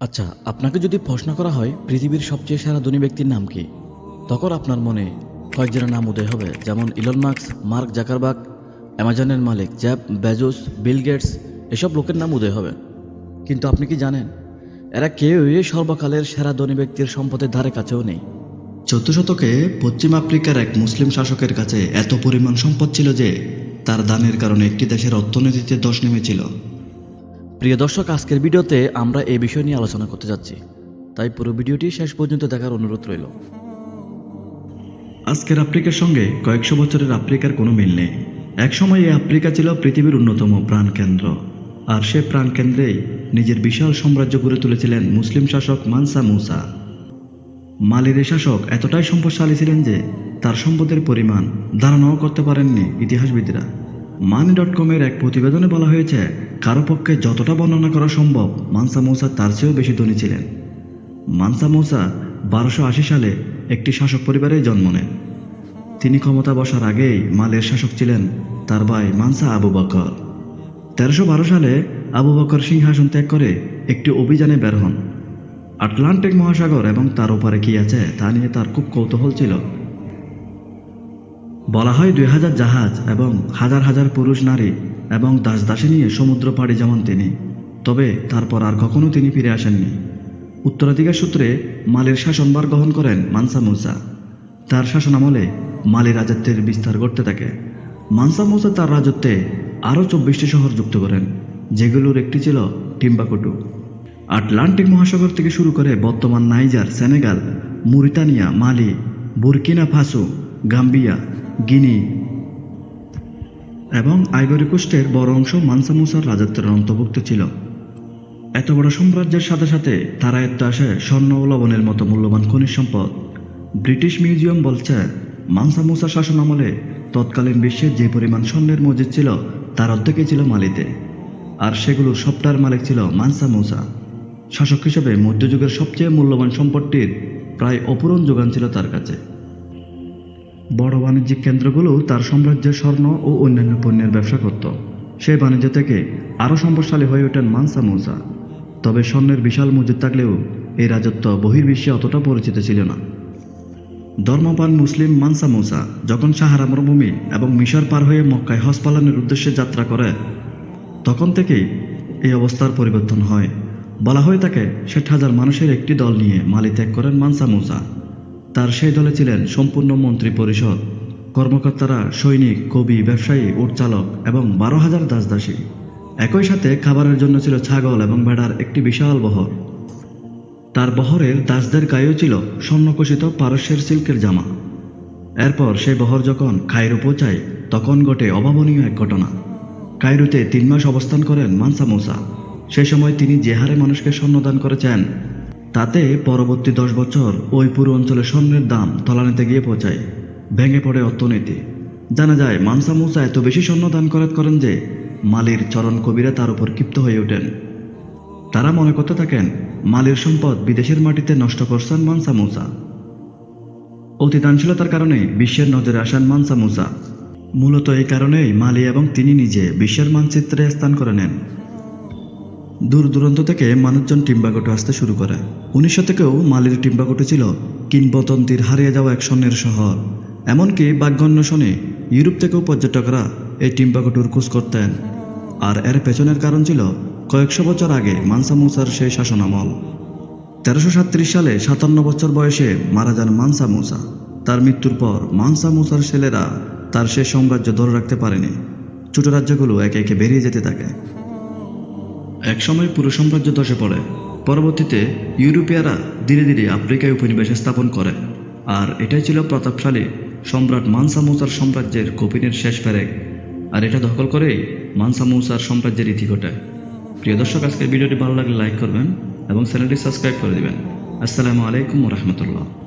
আচ্ছা আপনাকে যদি প্রশ্ন করা হয়, পৃথিবীর সবচেয়ে সেরা ধনী ব্যক্তির নাম কি? তখন আপনার মনে কয়েকজনের নাম উদয় হবে, যেমন ইলন মার্কস মার্ক জাকারবাগ অ্যামাজনের মালিক জ্যাপ বেজোস, বিল গেটস, এসব লোকের নাম উদয় হবে। কিন্তু আপনি কি জানেন, এরা কেউই সর্বকালের সেরা ধনী ব্যক্তির সম্পদের ধারে কাছেও নেই। চৌদ্দ শতকে পশ্চিম আফ্রিকার এক মুসলিম শাসকের কাছে এত পরিমাণ সম্পদ ছিল যে, তার দানের কারণে একটি দেশের অর্থনীতিতে দশ নেমেছিল। প্রিয় দর্শক, আজকের ভিডিওতে আমরা এই বিষয় নিয়ে আলোচনা করতে যাচ্ছি। তাই পুরো ভিডিওটি শেষ পর্যন্ত দেখার অনুরোধ রইল। আজকের আফ্রিকার সঙ্গে কয়েকশো বছরের আফ্রিকার কোনো মিল নেই। একসময় এই আফ্রিকা ছিল পৃথিবীর অন্যতম প্রাণকেন্দ্র। আর সে প্রাণকেন্দ্রেই নিজের বিশাল সাম্রাজ্য গড়ে তুলেছিলেন মুসলিম শাসক মানসা মুসা। মালির শাসক এতটাই সম্পদশালী ছিলেন যে তার সম্পদের পরিমাণ ধারণাও করতে পারেননি ইতিহাসবিদরা। মানি ডট কমের এক প্রতিবেদনে বলা হয়েছে কারও পক্ষে যতটা বর্ণনা করা সম্ভব, মানসা মৌসা তার চেয়েও বেশি ধনী ছিলেন। মানসা মৌসা বারোশো সালে একটি শাসক পরিবারে জন্ম নেন। তিনি ক্ষমতা বসার আগেই মালের শাসক ছিলেন তার ভাই মানসা আবু বকর। তেরোশো বারো সালে আবু বকর সিংহাসন ত্যাগ করে একটি অভিযানে বের হন। আটলান্টিক মহাসাগর এবং তার ওপারে কি আছে, তা নিয়ে তার খুব কৌতূহল ছিল। বলা হয় দুই হাজার জাহাজ এবং হাজার হাজার পুরুষ নারী এবং দাস দাসী নিয়ে সমুদ্র পাড়ি যেমন তিনি, তবে তারপর আর কখনো তিনি ফিরে আসেননি। উত্তরাধিকার সূত্রে মালের শাসনভার গ্রহণ করেন মানসা মুসা। তার শাসনামলে মালি রাজত্বের বিস্তার ঘটতে থাকে। মানসা মুসা তার রাজত্বে আরও চব্বিশটি শহর যুক্ত করেন, যেগুলোর একটি ছিল টিম্বাকুটু। আটলান্টিক মহাসাগর থেকে শুরু করে বর্তমান Niger, Senegal, Mauritania, Mali, Burkina Faso, Gambia, Guinea এবং আইভরি কোস্টের বড় অংশ মানসা মুসার রাজত্বের অন্তর্ভুক্ত ছিল। এত বড় সাম্রাজ্যের সাথে সাথে তারা এত্ত আসে স্বর্ণ ও লবণের মতো মূল্যবান খনিজ সম্পদ। ব্রিটিশ মিউজিয়াম বলছে, মানসা মুসা শাসন আমলে তৎকালীন বিশ্বের যে পরিমাণ স্বর্ণের মজুদ ছিল, তার অর্ধেকই ছিল মালিতে। আর সেগুলোর সবটার মালিক ছিল মানসা মুসা। শাসক হিসেবে মধ্যযুগের সবচেয়ে মূল্যবান সম্পদটির প্রায় অপূরণ যোগান ছিল তার কাছে। বড় বাণিজ্যিক কেন্দ্রগুলো তার সাম্রাজ্যের স্বর্ণ ও অন্যান্য পণ্যের ব্যবসা করত। সেই বাণিজ্য থেকে আরও সম্পদশালী হয়ে ওঠেন মানসা মৌসা তবে স্বর্ণের বিশাল মজুদ থাকলেও এই রাজত্ব বহির্বিশ্বে অতটা পরিচিত ছিল না। ধর্মপান মুসলিম মানসা মৌসা যখন সাহারা মরুভূমি এবং মিশর পার হয়ে মক্কায় হজ পালনের উদ্দেশ্যে যাত্রা করে, তখন থেকেই এই অবস্থার পরিবর্তন হয়। বলা হয়ে থাকে ষাট হাজার মানুষের একটি দল নিয়ে মালি ত্যাগ করেন মানসা মৌসা তার সেই দলে ছিলেন সম্পূর্ণ মন্ত্রী পরিষদ। কর্মকর্তারা, সৈনিক, কবি, ব্যবসায়ী উটচালক এবং বারো হাজার দাসদাসী। একই সাথে খাবারের জন্য ছিল ছাগল এবং ভেড়ার একটি বিশাল বহর। তার বহরের দাসদের গায়েও ছিল স্বর্ণকোষিত পারস্যের সিল্কের জামা। এরপর সেই বহর যখন কায়রো পৌঁছায়, তখন ঘটে অভাবনীয় এক ঘটনা। কায়রোতে তিন মাস অবস্থান করেন মানসা মৌসা। সে সময় তিনি যে হারে মানুষকে স্বর্ণদান করেছেন তাতে পরবর্তী দশ বছর ওই পুরো অঞ্চলে স্বর্ণের দাম তলানিতে গিয়ে পৌঁছায়। ভেঙে পড়ে অর্থনীতি। জানা যায়, মানসা মৌসা এত বেশি স্বর্ণ দান করাত করেন যে মালির চরণ কবিরা তার উপর ক্ষিপ্ত হয়ে ওঠেন। তারা মনে করতে থাকেন, মালির সম্পদ বিদেশের মাটিতে নষ্ট করছেন মানসা মৌসা। অতি দানশীলতার কারণে বিশ্বের নজরে আসেন মানসা মুসা। মূলত এই কারণেই মালি এবং তিনি নিজে বিশ্বের মানচিত্রে স্থান করে নেন। দূর দূরান্ত থেকে মানুষজন টিম্বাকোটু আসতে শুরু করে। উনিশশো থেকেও মালির টিম্বাকোটু ছিল কিংবদন্তির হারিয়ে যাওয়া এক স্বর্ণের শহর। এমনকি বাগ্যন্বেষণে ইউরোপ থেকেও পর্যটকরা এই টিম্বাকোটুর খোঁজ করতেন। আর এর পেছনের কারণ ছিল কয়েকশো বছর আগে মানসা মুসার সেই শাসনামল। তেরোশো সাতত্রিশ সালে সাতান্ন বছর বয়সে মারা যান মানসা মুসা। তার মৃত্যুর পর মানসা মুসার ছেলেরা তার সে সাম্রাজ্য ধরে রাখতে পারেনি। ছোট রাজ্যগুলো একে একে বেরিয়ে যেতে থাকে। একসময় পুরো সাম্রাজ্য ধসে পড়ে। পরবর্তীতে ইউরোপীয়রা ধীরে ধীরে আফ্রিকায় উপনিবেশ স্থাপন করে আর এটাই ছিল প্রতাপশালী সম্রাট মানসা মুসার সাম্রাজ্যের কপিনের শেষ ফেরেক আর এটা দখল করেই মানসা মুসার সাম্রাজ্যের ইতি ঘটায় প্রিয় দর্শক, আজকের ভিডিওটি ভালো লাগলে লাইক করবেন এবং চ্যানেলটি সাবস্ক্রাইব করে দিবেন। আসসালামু আলাইকুম রহমতুল্লাহ।